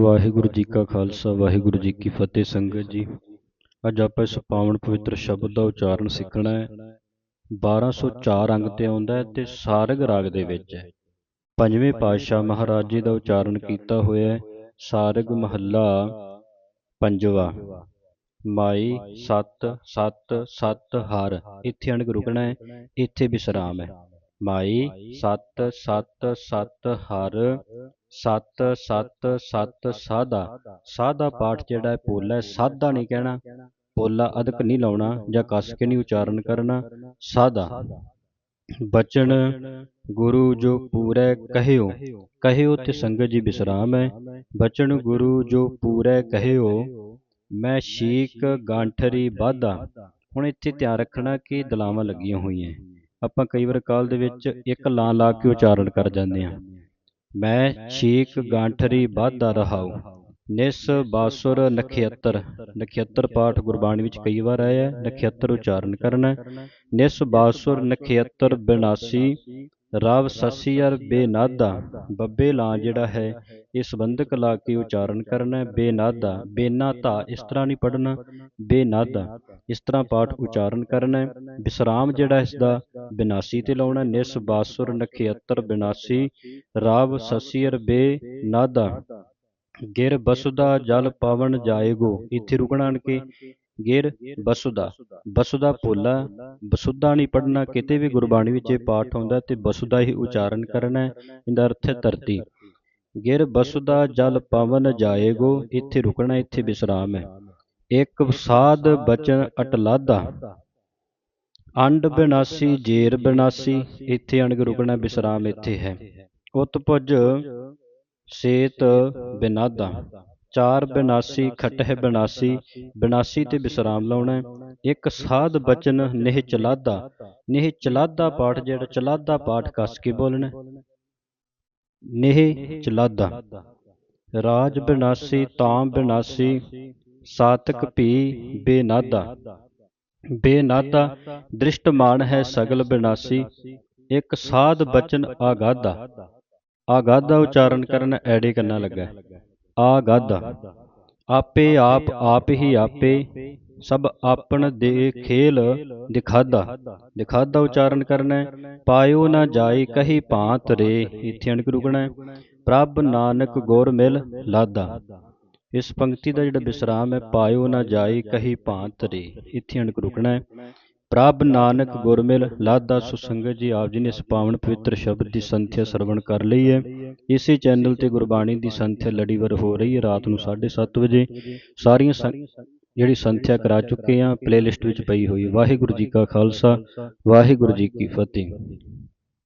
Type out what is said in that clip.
ਵਾਹਿਗੁਰੂ ਜੀ ਕਾ ਖਾਲਸਾ, ਵਾਹਿਗੁਰੂ ਜੀ ਕੀ ਫਤਿਹ ਸੰਗਤ ਜੀ। ਅੱਜ ਆਪਾਂ ਇਸ ਪਾਵਨ ਪਵਿੱਤਰ ਸ਼ਬਦ ਦਾ ਉਚਾਰਨ ਸਿੱਖਣਾ ਹੈ। 1204 ਅੰਗ ਤੇ ਆਉਂਦਾ ਹੈ ਤੇ ਸਾਰਗ ਰਾਗ ਦੇ ਵਿੱਚ ਹੈ। ਪੰਜਵੇਂ ਪਾਤਸ਼ਾਹ ਮਹਾਰਾਜ ਜੀ ਦਾ ਉਚਾਰਨ ਕੀਤਾ ਹੋਇਆ ਹੈ, ਸਾਰਗ ਮਹੱਲਾ ਪੰਜਵਾ। ਮਾਈ ਸਤ ਸਤ ਸਤ, ਹਰ, ਇੱਥੇ ਅਣਗ ਰੁਕਣਾ ਹੈ, ਇੱਥੇ ਵਿਸਰਾਮ ਹੈ। ਮਾਈ ਸਤ ਸਤ ਸਤ ਹਰ ਸਤ ਸਤ ਸਤ ਸਾਦਾ ਸਾਦਾ ਪਾਠ ਜਿਹੜਾ ਹੈ ਪੋਲਾ ਹੈ ਸਾਦਾ ਨਹੀਂ ਕਹਿਣਾ। ਪੋਲਾ ਅਦਕ ਨਹੀਂ ਲਾਉਣਾ ਜਾਂ ਕੱਸ ਕੇ ਨਹੀਂ ਉਚਾਰਨ ਕਰਨਾ। ਸਾਦਾ ਬਚਨ ਗੁਰੂ ਜੋ ਪੂਰੈ ਕਹਿਓ ਕਹਿਓ ਤੇ ਸੰਗਤ ਜੀ ਵਿਸਰਾਮ ਹੈ। ਬਚਨ ਗੁਰੂ ਜੋ ਪੂਰੈ ਕਹਿਓ, ਮੈਂ ਸ਼ੀਕ ਗਾਂਠਰੀ ਬਾਧਾ ਹੁਣ ਇੱਥੇ ਧਿਆਨ ਰੱਖਣਾ ਕਿ ਦਲਾਵਾਂ ਲੱਗੀਆਂ ਹੋਈਆਂ। ਆਪਾਂ ਕਈ ਵਾਰ ਕਾਲ ਦੇ ਵਿੱਚ ਇੱਕ ਲਾਂ ਲਾ ਕੇ ਉਚਾਰਨ ਕਰ ਜਾਂਦੇ ਹਾਂ। ਮੈਂ ਸ਼ੀਕ ਗਾਂਠਰੀ ਬਾਧਾ ਰਹਾਉ। ਨਿਸ ਬਾਸੁਰ ਨਖੇਤਰ। ਨਖੇਤਰ। ਪਾਠ ਗੁਰਬਾਣੀ ਵਿੱਚ ਕਈ ਵਾਰ ਆਇਆ ਹੈ। ਨਖੇਤਰ ਉਚਾਰਨ ਕਰਨਾ। ਨਿਸ ਬਾਸੁਰ ਨਖੇਤਰ ਬਿਨਾਸੀ। ਰਵ ਸਸੀਅਰ ਬੇਨਾਦਾ ਬੱਬੇ ਲਾਂ ਜਿਹੜਾ ਹੈ ਇਹ ਸੰਬੰਧਕ ਲਾ ਕੇ ਉਚਾਰਨ ਕਰਨਾ ਬੇਨਾਦਾ ਬੇਨਾ ਧਾ ਇਸ ਤਰ੍ਹਾਂ ਨਹੀਂ ਪੜਨਾ ਬੇਨਾਦਾ ਇਸ ਤਰ੍ਹਾਂ ਪਾਠ ਉਚਾਰਨ ਕਰਨਾ ਵਿਸਰਾਮ ਜਿਹੜਾ ਇਸ ਦਾ ਬਿਨਾਸੀ ਤੇ ਲਾਉਣਾ ਨਿਸ ਬਾਸੁਰ ਨਖੇਤਰ ਬਿਨਾਸੀ ਰਾਵ ਸਸੀਅਰ ਬੇਨਾਦਾ ਗਿਰ ਬਸੁਦਾ ਜਲ ਪਵਨ ਜਾਏਗੋ ਇੱਥੇ ਰੁਕਣਾ ਆਣ ਕੇ ਗਿਰ ਬਸੁਦਾ। ਬਸੁਦਾ ਭੋਲਾ, ਬਸੁਦਾ ਨਹੀਂ ਪੜਨਾ ਕਿਤੇ ਵੀ ਗੁਰਬਾਣੀ ਵਿੱਚ ਇਹ ਪਾਠ ਆਉਂਦਾ ਤੇ ਬਸੁਦਾ ਹੀ ਉਚਾਰਨ ਕਰਨਾ ਹੈ। ਇਹਦਾ ਅਰਥ ਹੈ ਧਰਤੀ। ਗਿਰ ਬਸੁਦਾ, ਜਲ ਪਵਨ ਜਾਏਗੋ, ਇੱਥੇ ਰੁਕਣਾ, ਇੱਥੇ ਵਿਸਰਾਮ ਹੈ। ਇੱਕ ਸਾਧ ਬਚਨ ਅਟਲਾਦਾ ਅੰਡ ਬਿਨਾਸੀ, ਜੇਰ ਬਿਨਾਸੀ, ਇੱਥੇ ਅਣਗ ਰੁਕਣਾ, ਵਿਸਰਾਮ ਇੱਥੇ ਹੈ। ਉਤਪੁਜ ਸੇਤ ਬਿਨਾਦਾ ਚਾਰ ਬਿਨਾਸੀ ਖਟਹਿ ਬਿਨਾਸੀ ਬਿਨਾਸੀ ਤੇ ਵਿਸਰਾਮ ਲਾਉਣਾ ਇੱਕ ਸਾਧ ਬਚਨ ਨਿਹ ਚਲਾਦਾ ਨਿਹ ਚਲਾਦਾ ਪਾਠ ਜਿਹੜਾ ਚਲਾਦਾ ਪਾਠ ਕੱਸ ਕੇ ਬੋਲਣਾ। ਨਿਹ ਚਲਾਦਾ ਰਾਜ ਬਿਨਾਸੀ ਤਾਂ ਬਿਨਾਸੀ ਸਾਤਕ ਭੀ ਬੇਨਾਦਾ ਬੇਨਾਦਾ ਦ੍ਰਿਸ਼ਟਮਾਨ ਹੈ ਸਗਲ ਬਿਨਾਸੀ। ਇੱਕ ਸਾਧ ਬਚਨ ਆਗਾਦਾ ਆਗਾਦਾ ਉਚਾਰਨ ਕਰਨ ਐੜੇ ਕੰਨਾ ਲੱਗਾ। ਆਗਾਦਾ ਆਪੇ ਆਪ ਆਪ ਹੀ ਆਪੇ, ਸਭ ਆਪਣ ਦੇ ਖੇਲ ਦਿਖਾਦਾ। ਦਿਖਾਦਾ ਉਚਾਰਨ ਕਰਨਾ, ਪਾਇਓ ਨਾ ਜਾਈ ਕਹੀ ਭਾਂਤ ਰੇ, ਇੱਥੇ ਅਣਕ ਰੁਕਣਾ, ਪ੍ਰਭ ਨਾਨਕ ਗੁਰ ਮਿਲ ਲਾਦਾ। ਇਸ ਪੰਕਤੀ ਦਾ ਜਿਹੜਾ ਵਿਸਰਾਮ ਹੈ, ਪਾਇਓ ਨਾ ਜਾਈ ਕਹੀ ਭਾਂਤ ਰੇ, ਇੱਥੇ ਅਣਕ ਰੁਕਣਾ ਪ੍ਰਭ ਨਾਨਕ ਗੁਰਮਿਲ, ਲਾਦਾ ਸੁਸੰਗਤ ਜੀ ਆਪ ਜੀ ਨੇ ਇਸ ਪਾਵਨ ਪਵਿੱਤਰ ਸ਼ਬਦ ਦੀ ਸੰਥਿਆ ਸਰਵਣ ਕਰ ਲਈ ਹੈ ਇਸੇ ਚੈਨਲ ਤੇ ਗੁਰਬਾਣੀ ਦੀ ਸੰਥਿਆ ਲੜੀਵਾਰ ਹੋ ਰਹੀ ਹੈ ਰਾਤ ਨੂੰ 7:30 ਵਜੇ। ਸਾਰੀਆਂ ਜਿਹੜੀ ਸੰਥਿਆ ਕਰਾ ਚੁੱਕੇ ਆ ਪਲੇਲਿਸਟ ਵਿੱਚ ਪਈ ਹੋਈ ਵਾਹਿਗੁਰੂ ਜੀ ਕਾ ਖਾਲਸਾ, ਵਾਹਿਗੁਰੂ ਜੀ ਕੀ ਫਤਿਹ।